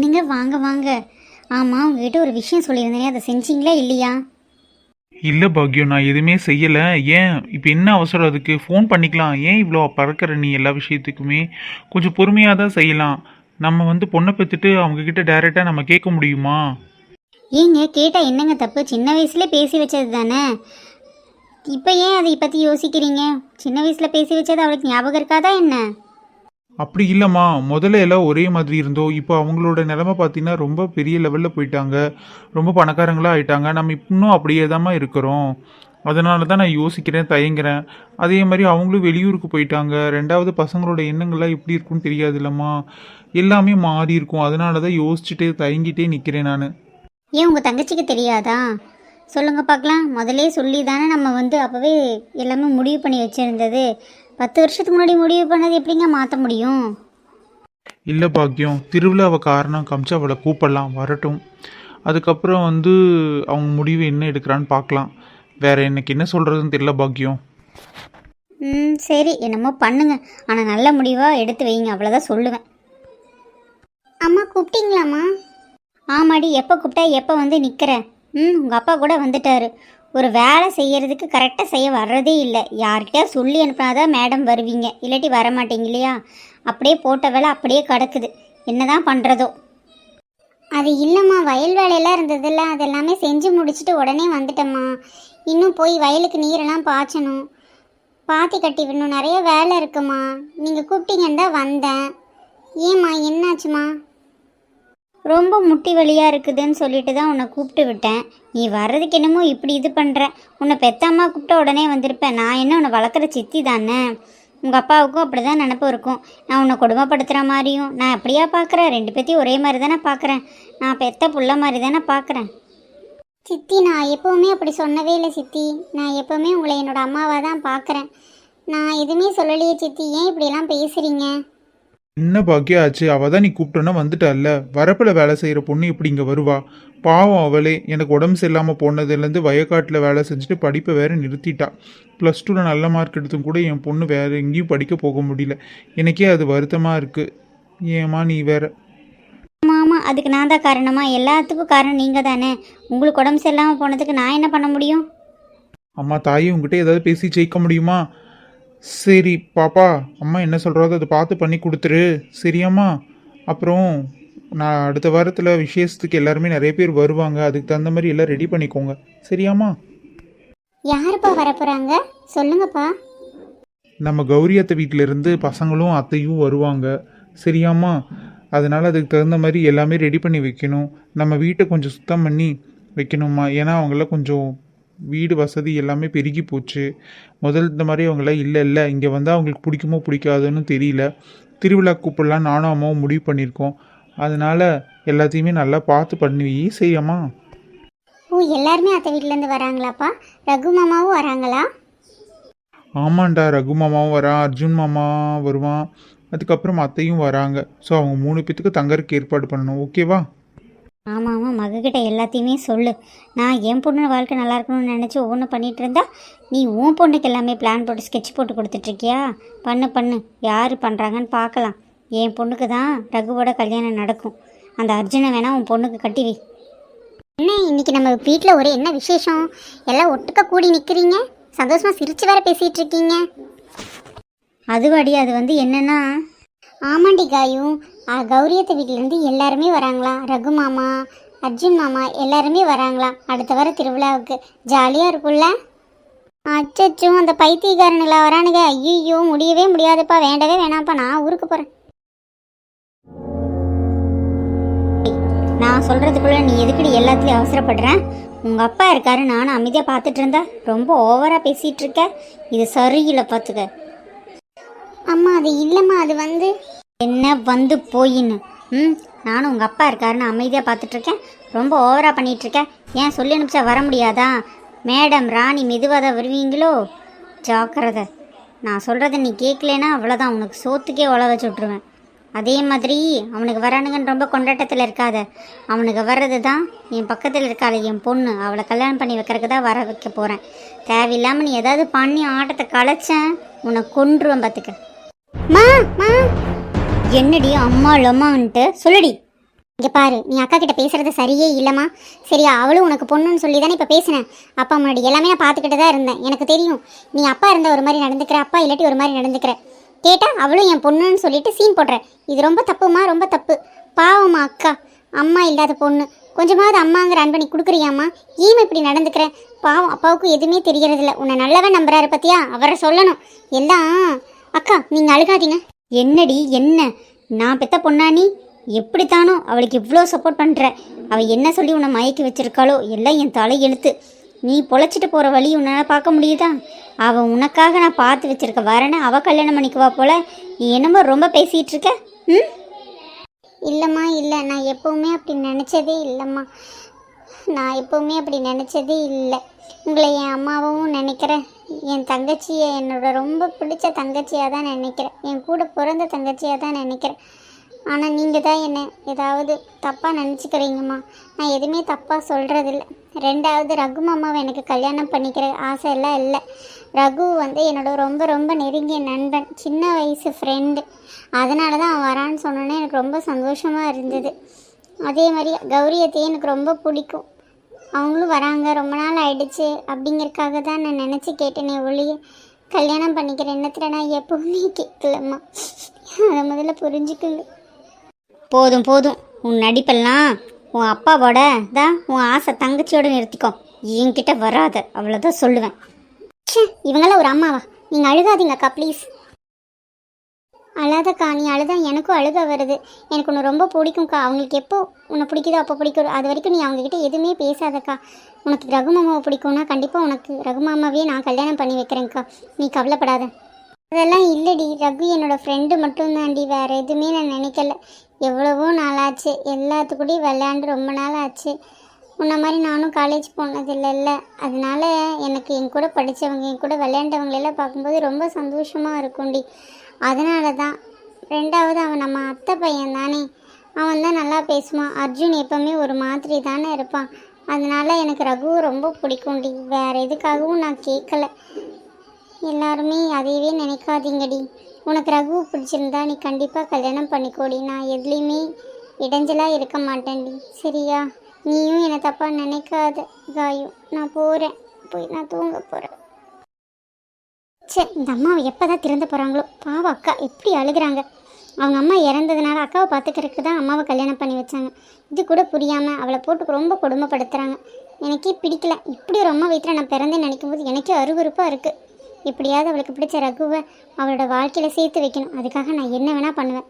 வாங்க வாங்க. ஆமாம் உங்ககிட்ட ஒரு விஷயம் சொல்லியிருந்தேனே அதை செஞ்சீங்களா இல்லையா? இல்லை பாக்யம் நான் எதுவுமே செய்யலை. ஏன்? இப்போ என்ன அவசரம் அதுக்கு? ஃபோன் பண்ணிக்கலாம். ஏன் இவ்வளோ பறக்கிற நீ எல்லா விஷயத்துக்குமே? கொஞ்சம் பொறுமையாக தான் செய்யலாம். நம்ம வந்து பொண்ணை பெற்றுட்டு அவங்கக்கிட்ட டைரெக்டாக நம்ம கேட்க முடியுமா? ஏங்க கேட்டால் என்னங்க தப்பு? சின்ன வயசுல பேசி வச்சது தானே? இப்போ ஏன் அதை பற்றி யோசிக்கிறீங்க? சின்ன வயசில் பேசி வச்சது அவளுக்கு ஞாபகம் இருக்காதா என்ன? அப்படி இல்லைம்மா. முதல்ல எல்லாம் ஒரே மாதிரி இருந்தோம். இப்போ அவங்களோட நிலமை பார்த்தீங்கன்னா ரொம்ப பெரிய லெவலில் போயிட்டாங்க. ரொம்ப பணக்காரங்களாக ஆயிட்டாங்க. நம்ம இன்னும் அப்படியே தாம்மா இருக்கிறோம். அதனால தான் நான் யோசிக்கிறேன் தயங்குறேன். அதே மாதிரி அவங்களும் வெளியூருக்கு போயிட்டாங்க. ரெண்டாவது பசங்களோட எண்ணங்கள்லாம் எப்படி இருக்கும்னு தெரியாது இல்லைம்மா. எல்லாமே மாறி இருக்கும். அதனால தான் யோசிச்சுட்டே தயங்கிட்டே நிற்கிறேன் நான். ஏன் உங்கள் தங்கச்சிக்கு தெரியாதா? சொல்லுங்க பார்க்கலாம். முதலே சொல்லி தானே நம்ம வந்து அப்போவே எல்லாமே முடிவு பண்ணி வச்சுருந்தது. பத்து வருஷத்துக்கு முன்னாடி முடிவு பண்ணது எப்படிங்க மாற்ற முடியும்? இல்லை பாக்கியம் திருவிழாவை காரணம் காமிச்சு அவளை கூப்பிடலாம் வரட்டும். அதுக்கப்புறம் வந்து அவங்க முடிவு என்ன எடுக்கிறான்னு பார்க்கலாம் வேற எனக்கு என்ன சொல்கிறதுன்னு தெரியல பாக்கியம் ம் சரி. என்னமோ பண்ணுங்க. ஆனால் நல்ல முடிவாக எடுத்து வைங்க. அவ்வளோதான் சொல்லுவேன். அம்மா கூப்பிட்டீங்களாம்மா? ஆமாடி. எப்போ கூப்பிட்டா எப்போ வந்து நிற்கிற ம் உங்கள் அப்பா கூட வந்துட்டாரு. ஒரு வேலை செய்கிறதுக்கு கரெக்டாக செய்ய வர்றதே இல்லை. யார்கிட்டயா சொல்லி அனுப்பினாதான் மேடம் வருவீங்க. இல்லாட்டி வர மாட்டீங்க இல்லையா அப்படியே போட்ட வேலை அப்படியே கிடக்குது. என்ன தான் பண்ணுறதோ அது இல்லைம்மா வயல் வேலையெல்லாம் இருந்ததில்ல. அது எல்லாமே செஞ்சு முடிச்சுட்டு உடனே வந்துட்டேம்மா. இன்னும் போய் வயலுக்கு நீரெல்லாம் பாய்ச்சணும். பாத்தி கட்டி விடணும். நிறைய வேலை இருக்குமா. நீங்கள் கூப்பிட்டீங்கன்னு தான் வந்தேன். ஏம்மா என்னாச்சுமா ரொம்ப முட்டி வலியாக இருக்குதுன்னு சொல்லிட்டு தான் உன்னை கூப்பிட்டு விட்டேன். நீ வர்றதுக்கு என்னமோ இப்படி இது பண்ணுற உன்னை பெத்தம்மா கூப்பிட்ட உடனே வந்திருப்பேன் நான் என்ன உன்னை வளர்க்குற சித்தி தானே? உங்கள் அப்பாவுக்கும் அப்படி தான் நினப்பு இருக்கும். நான் உன்னை கொடுமைப்படுத்துகிற மாதிரியும் நான் அப்படியா பார்க்குறேன் ரெண்டு பேத்தையும் ஒரே மாதிரி தானே பார்க்குறேன் நான் பெத்த புள்ள மாதிரி தானே பார்க்குறேன் சித்தி நான் எப்போவுமே அப்படி சொன்னதே இல்லை சித்தி. நான் எப்போவுமே உங்களை என்னோடய அம்மாவாக தான் பார்க்குறேன் நான் எதுவுமே சொல்லலையே சித்தி. ஏன் இப்படியெல்லாம் பேசுகிறீங்க என்ன பாக்கியம் ஆச்சு அவள் தான் நீ கூப்பிட்டோன்னா வந்துட்டால வரப்பில் வேலை செய்கிற பொண்ணு இப்படி இங்கே வருவா? பாவம் அவளே. எனக்கு உடம்பு சரியில்லாமல் போனதுலேருந்து வயக்காட்டில் வேலை செஞ்சுட்டு படிப்பை வேற நிறுத்திட்டா. ப்ளஸ் டூவில் நல்ல மார்க் எடுத்தும் கூட என் பொண்ணு வேற எங்கேயும் படிக்க போக முடியல. எனக்கே அது வருத்தமாக இருக்குது ஏம்மா நீ வேற? ஆமாம் அதுக்கு நான் தான் காரணமா? எல்லாத்துக்கும் காரணம் நீங்கள் தானே? உங்களுக்கு உடம்பு சரியில்லாமல் போனதுக்கு நான் என்ன பண்ண முடியும்? அம்மா தாயே உங்ககிட்ட ஏதாவது பேசி ஜெயிக்க முடியுமா? சரி பாப்பா அம்மா என்ன சொல்கிறதோ அதை பார்த்து பண்ணி கொடுத்துரு. சரியாம்மா அப்புறம் நான் அடுத்த வாரத்தில் விசேஷத்துக்கு எல்லாருமே நிறைய பேர் வருவாங்க. அதுக்கு தகுந்த மாதிரி எல்லாம் ரெடி பண்ணிக்கோங்க. சரியாம்மா யாருப்பா வரப்போகிறாங்க சொல்லுங்கப்பா. நம்ம கௌரி அத்தை வீட்டிலேருந்து பசங்களும் அத்தையும் வருவாங்க. சரியாம்மா அதனால் அதுக்கு தகுந்த மாதிரி எல்லாமே ரெடி பண்ணி வைக்கணும். நம்ம வீட்டை கொஞ்சம் சுத்தம் பண்ணி வைக்கணும்மா. ஏன்னா அவங்களாம் கொஞ்சம் வீடு வசதி எல்லாமே பெருகி போச்சு. முதல் இந்த மாதிரி அவங்களாம் இல்லை இல்லை. இங்கே வந்தால் அவங்களுக்கு பிடிக்குமோ பிடிக்காதுன்னு தெரியல. திருவிழா கூப்பிடலாம் நானும் அம்மாவும் முடிவு பண்ணியிருக்கோம். அதனால் எல்லாத்தையுமே நல்லா பார்த்து பண்ணி வை. சரியாம்மா ஓ எல்லாருமே அத்தை வீட்டிலேருந்து வராங்களாப்பா? ரகு மாமாவும் வராங்களா? ஆமாண்டா ரகு மாமாவும் வரான் அர்ஜுன் மாமா வருவான். அதுக்கப்புறம் அத்தையும் வராங்க. ஸோ அவங்க மூணு பேத்துக்கு தங்கறதுக்கு ஏற்பாடு பண்ணணும். ஓகேவா ஆமாம் ஆமாம் மகக்கிட்ட எல்லாத்தையுமே சொல்லு. நான் என் பொண்ணு வாழ்க்கை நல்லா இருக்கணும்னு நினச்சி ஒவ்வொன்றும் பண்ணிட்டு இருந்தா நீ உன் பொண்ணுக்கு எல்லாமே பிளான் போட்டு ஸ்கெட்ச் போட்டு கொடுத்துட்ருக்கியா பண்ணு பண்ணு. யார் பண்ணுறாங்கன்னு பார்க்கலாம். என் பொண்ணுக்கு தான் ரகுவோட கல்யாணம் நடக்கும். அந்த அர்ஜுனை வேணால் உன் பொண்ணுக்கு கட்டி வை. என்ன இன்னைக்கு நம்ம வீட்டில் ஒரே என்ன விசேஷம்? எல்லாம் ஒட்டுக்க கூடி நிற்கிறீங்க சந்தோஷமாக சிரித்து வேற பேசிகிட்டு இருக்கீங்க அதுவாடி அது வந்து என்னென்னா ஆமாண்டி காயும் கௌரியத்தை வீட்டிலேருந்து எல்லாருமே வராங்களாம் ரகு மாமா அர்ஜுன் மாமா எல்லாருமே வராங்களாம் அடுத்த வர திருவிழாவுக்கு. ஜாலியாக இருக்கும்ல? அச்சச்சோ அந்த பைத்தியக்காரனுங்களா வரானுங்க. ஐயோ முடியவே முடியாதுப்பா. வேண்டவே வேணாம்ப்பா. நான் ஊருக்கு போகிறேன் நான் சொல்கிறதுக்குள்ள நீ எதுக்கடி எல்லாத்துலேயும் அவசரப்படுறேன் உங்கள் அப்பா இருக்காரு. நானும் அமைதியாக பார்த்துட்டு இருந்தா ரொம்ப ஓவராக பேசிகிட்டு இருக்க. இது சரியில்லை பார்த்துக்க அம்மா அது இல்லைம்மா அது வந்து என்ன வந்து போயின்னு. ம் நானும் உங்கள் அப்பா இருக்காருன்னு அமைதியாக பார்த்துட்ருக்கேன் ரொம்ப ஓவராக பண்ணிகிட்ருக்கேன் ஏன் சொல்லி அனுப்பிச்சா வர முடியாதா? மேடம் ராணி மெதுவாக தான் வருவீங்களோ? ஜாக்கிரதை. நான் சொல்கிறத நீ கேட்கலனா அவ்வளோதான் உனக்கு சோத்துக்கே உழ வச்சு விட்ருவேன் அதே மாதிரி அவனுக்கு வரானுங்கன்னு ரொம்ப கொண்டாட்டத்தில் இருக்காத. அவனுக்கு வர்றது தான் என் பக்கத்தில் இருக்காள் என் பொண்ணு. அவளை கல்யாணம் பண்ணி வைக்கிறதுக்கு தான் வர வைக்க போகிறேன் தேவையில்லாமல் நீ ஏதாவது பண்ணி ஆட்டத்தை களைச்சேன் உன்னை கொன்றுவேன் பார்த்துக்க மா மா. என்னடி அம்மா லம்மான்ட்டு சொல்லுடி. இங்கே பாரு நீ அக்கா கிட்ட பேசுறது சரியே இல்லைம்மா. சரியா அவளும் உனக்கு பொண்ணுன்னு சொல்லி தானே இப்போ பேசினேன் அப்பா முன்னாடி எல்லாமே நான் பார்த்துக்கிட்டு தான் இருந்தேன். எனக்கு தெரியும் நீ அப்பா இருந்த ஒரு மாதிரி நடந்துக்கிற அப்பா இல்லாட்டி ஒரு மாதிரி நடந்துக்கிற. கேட்டால் அவளும் என் பொண்ணுன்னு சொல்லிட்டு சீன் போடுற. இது ரொம்ப தப்புமா ரொம்ப தப்பு. பாவம்மா அக்கா. அம்மா இல்லாத பொண்ணு. கொஞ்சமாவது அம்மாங்கிற அன்பனி கொடுக்குறியாம்மா? ஏன் இப்படி நடந்துக்கிற? பாவம் அப்பாவுக்கு எதுவுமே தெரியறதில்ல. உன்னை நல்லவன் நம்புறாரு பத்தியா? அவரை சொல்லணும். எல்லாம் அக்கா நீங்கள் அழுகாதீங்க. என்னடி என்ன? நான் பெத்த பொண்ணா நீ? எப்படித்தானோ அவளுக்கு இவ்வளோ சப்போர்ட் பண்ணுற அவள் என்ன சொல்லி உன்னை மயக்கி வச்சிருக்காளோ? எல்லாம் என் தலை எழுத்து. நீ பொழைச்சிட்டு போகிற வழி உன்னால் பார்க்க முடியுதா? அவள் உனக்காக நான் பார்த்து வச்சிருக்க வரேன்னு அவள் கல்யாணம் பண்ணிக்குவா போல. நீ என்னமோ ரொம்ப பேசிகிட்டு இருக்க? ம்? இல்லைம்மா இல்லை. நான் எப்போவுமே அப்படி நினச்சதே இல்லைம்மா. நான் எப்போவுமே அப்படி நினச்சதே இல்லை. உங்களை என் அம்மாவும் நினைக்கிறேன். என் தங்கச்சியை என்னோட ரொம்ப பிடிச்ச தங்கச்சியாக தான் நினைக்கிறேன். என் கூட பிறந்த தங்கச்சியாக தான் நினைக்கிறேன். ஆனால் நீங்கள் தான் என்னை ஏதாவது தப்பாக நினச்சிக்கிறீங்கம்மா. நான் எதுவுமே தப்பாக சொல்கிறதில்ல ரெண்டாவது ரகு மாமாவை எனக்கு கல்யாணம் பண்ணிக்கிற ஆசையெல்லாம் இல்லை. ரகு வந்து என்னோட ரொம்ப ரொம்ப நெருங்கிய நண்பன் சின்ன வயசு ஃப்ரெண்டு அதனால தான் அவன் வரான்னு சொன்னோன்னே எனக்கு ரொம்ப சந்தோஷமாக இருந்தது. அதே மாதிரி கௌரியத்தையும் எனக்கு ரொம்ப பிடிக்கும். அவங்களும் வராங்க. ரொம்ப நாள் ஆயிடுச்சு. அப்படிங்கிறதுக்காக தான் நான் நினச்சி கேட்டேனே ஒழிய கல்யாணம் பண்ணிக்கிற எண்ணத்தில் நான் எப்போவுமே கேட்கலம்மா. அதை முதல்ல புரிஞ்சுக்கல. போதும் போதும். உன் நடிப்பெல்லாம் உன் அப்பாவோட தான் உன் ஆசை தங்கச்சியோட நிறுத்திக்கோ. என்கிட்ட வராத. அவ்வளோதான் சொல்லுவேன். ச்சே ஒரு அம்மாவா? நீங்கள் அழுகாதீங்க அக்கா ப்ளீஸ் அழாதக்கா நீ அழுதா எனக்கும் அழுக வருது. எனக்கு உன்னை ரொம்ப பிடிக்கும்க்கா. அவங்களுக்கு எப்போ உன்னை பிடிக்குதோ அப்போ பிடிக்கும். அது வரைக்கும் நீ அவங்கக்கிட்ட எதுவுமே பேசாதக்கா. உனக்கு ரகு மாமாவை பிடிக்கும்னா கண்டிப்பாக உனக்கு ரகு மாமாவே நான் கல்யாணம் பண்ணி வைக்கிறேன்க்கா. நீ கவலைப்படாத. அதெல்லாம் இல்லைடி. ரகு என்னோடய ஃப்ரெண்டு மட்டும்தான்டி. வேறு எதுவுமே நான் நினைக்கல. எவ்வளவோ நாளாச்சு. எல்லாத்துக்கூடையும் விளையாண்டு ரொம்ப நாள் ஆச்சு உன்ன மாதிரி நானும் காலேஜ் போனதில்லைல்ல. அதனால எனக்கு என் கூட படித்தவங்க என் கூட விளையாண்டவங்களெல்லாம் பார்க்கும்போது ரொம்ப சந்தோஷமாக இருக்கும்டி. அதனால தான் ரெண்டாவது அவன் நம்ம அத்தை பையன் தானே. அவன் தான் நல்லா பேசுவான். அர்ஜுன் எப்பவுமே ஒரு மாதிரி தானே இருப்பான். அதனால எனக்கு ரகு ரொம்ப பிடிக்கும்டி. வேற எதுக்காகவும் நான் கேட்கல எல்லாருமே அதையவே நினைக்காதீங்கடி. உனக்கு ரகு பிடிச்சிருந்தா நீ கண்டிப்பாக கல்யாணம் பண்ணிக்கோடி. நான் எதுலேயுமே இடைஞ்சலாக இருக்க மாட்டேன்டி. சரியா? நீயும் என்னை தப்பாக நினைக்காத. காயும் நான் போகிறேன் போய் நான் தூங்க போகிறேன் சே இந்த அம்மாவை எப்போ தான் திறந்து போகிறாங்களோ பாவம் அக்கா எப்படி அழுகிறாங்க? அவங்க அம்மா இறந்ததுனால அக்காவை பார்த்துக்கிறதுக்கு தான் அம்மாவை கல்யாணம் பண்ணி வச்சாங்க. இது கூட புரியாமல் அவளை போட்டு ரொம்ப கொடுமைப்படுத்துகிறாங்க எனக்கே பிடிக்கல. இப்படி ஒரு அம்மா வயிற்றில் நான் பிறந்தேன்னு நினைக்கும் போது எனக்கே அருவருப்பாக இருக்குது எப்படியாவது அவளுக்கு பிடிச்ச ரகுவை அவளோட வாழ்க்கையில் சேர்த்து வைக்கணும். அதுக்காக நான் என்ன வேணால் பண்ணுவேன்.